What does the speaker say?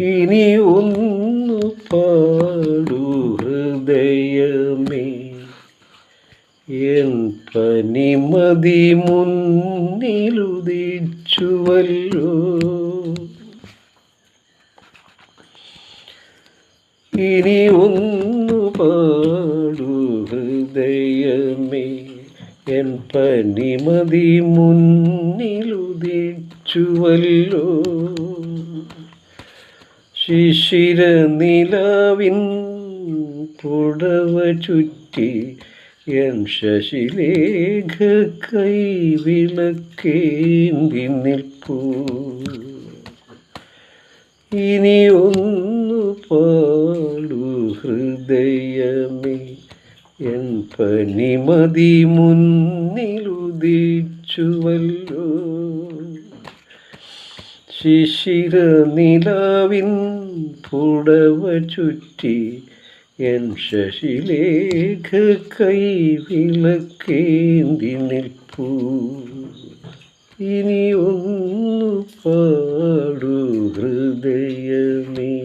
ഇനി ഒന്നു പാടു ഹൃദയമേ. എൻ പനിമതി മുന്നിലുദിച്ചുവല്ലോ. ഇനി ഒന്നു പാടു ഹൃദയമേ. എൻ പനിമതി മുന്നിലുദിച്ചുവല്ലോ. ശിശിര നിലാവിൻ പുടവ ചുറ്റി എൻ ശശിലേഖ കൈവിളക്കേന്തി നിൽപ്പൂ. ഇനി ഒന്നു പാടു ഹൃദയമേ എൻ പനിമതി മുന്നിലുദിച്ചുവല്ലോ. ശിശിര നിലവിൻ പുടവ ചുറ്റി എൻ ശശിലേഖ കൈവിളക്കേന്തി നിൽപ്പൂ. ഇനി ഒന്ന് പാടു ഹൃദയമേ.